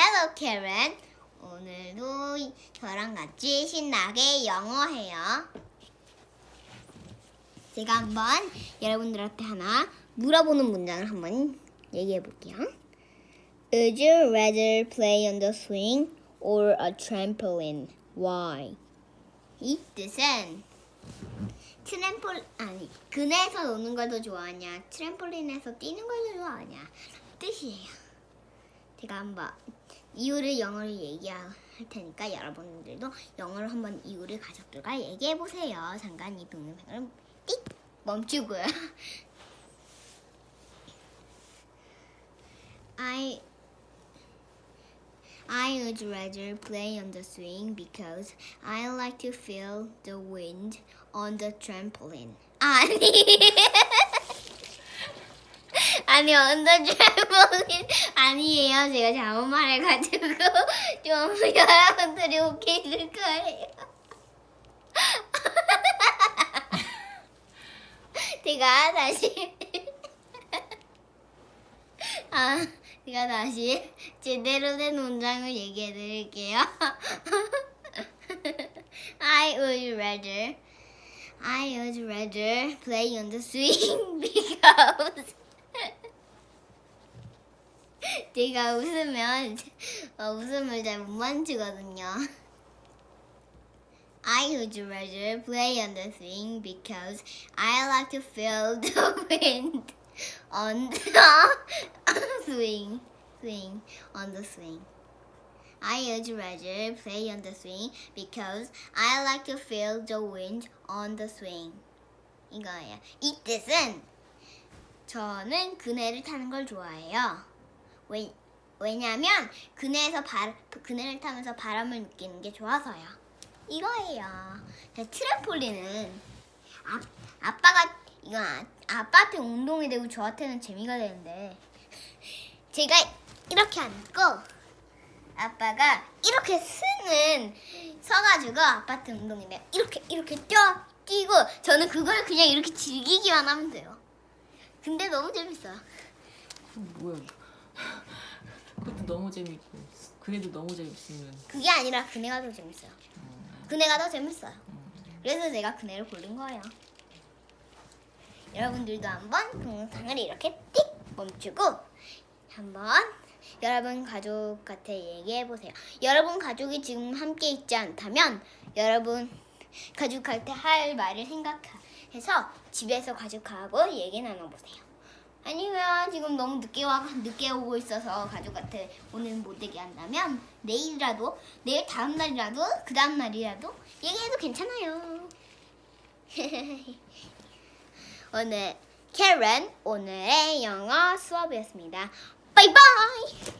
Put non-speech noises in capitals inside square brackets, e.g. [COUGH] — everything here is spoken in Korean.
Hello, Karen. 오늘도 저랑 같이 신나게 영어해요. 제가 한번 여러분들한테 하나 물어보는 문장을 한번 얘기해 볼게요. Would you rather play on the swing or a trampoline? Why? 이 뜻은 트램폴 아니 그네에서 노는 걸 더 좋아하냐 트램폴린에서 뛰는 걸 더 좋아하냐 뜻이에요. 제가 한번 이유를 영어로 얘기할 테니까 여러분들도 영어로 한번 이유를 가족들과 얘기해 보세요. 잠깐 이 동영상을 띡 멈추고요. I I would rather play on the swing because I like to feel the wind on the trampoline. 아니. 아니, the trampoline. 아니에요. 제가 잘못 말해가지고 좀 여러분들이 웃기실 거예요. 제가 다시 아, 제가 다시 제대로 된 문장을 얘기해 드릴게요. I would rather I would rather play on the swing because 제가 웃으면 어, 웃음을 잘 못 만지거든요. I would rather play on the swing because I like to feel the wind on the swing, swing on the swing. I would rather play on the swing because I like to feel the wind on the swing. 이거예요. 이 뜻은 저는 그네를 타는 걸 좋아해요. 왜, 왜냐면 그네에서 바, 그네를 타면서 바람을 느끼는 게 좋아서요. 이거예요. 자, 트램폴린은 아, 아빠가 아, 아빠한테 운동이 되고 저한테는 재미가 되는데 [LAUGHS] 제가 이렇게 앉고 아빠가 이렇게 쓰는 서가지고 아빠한테 운동이 돼요. 이렇게 이렇게 뛰어 뛰고 저는 그걸 그냥 이렇게 즐기기만 하면 돼요. 근데 너무 재밌어요. 뭐야? 그것도 너무 재밌고 그래도 너무 재밌으면 그게 아니라 그네가 더 재밌어요. 그네가 더 재밌어요. 그래서 제가 그네를 고른 거예요. 여러분들도 한번 동영상을 이렇게 띡 멈추고 한번 여러분 가족한테 얘기해 보세요. 여러분 가족이 지금 함께 있지 않다면 여러분 가족한테 할 말을 생각해서 집에서 가족하고 얘기 나눠 보세요. 아니면 지금 너무 늦게 와 늦게 오고 있어서 가족한테 오늘 못 되게 한다면 내일이라도 내일 다음 날이라도 그 다음 날이라도 얘기해도 괜찮아요. [LAUGHS] 오늘 캐런 오늘의 영어 수업이었습니다. 바이바이.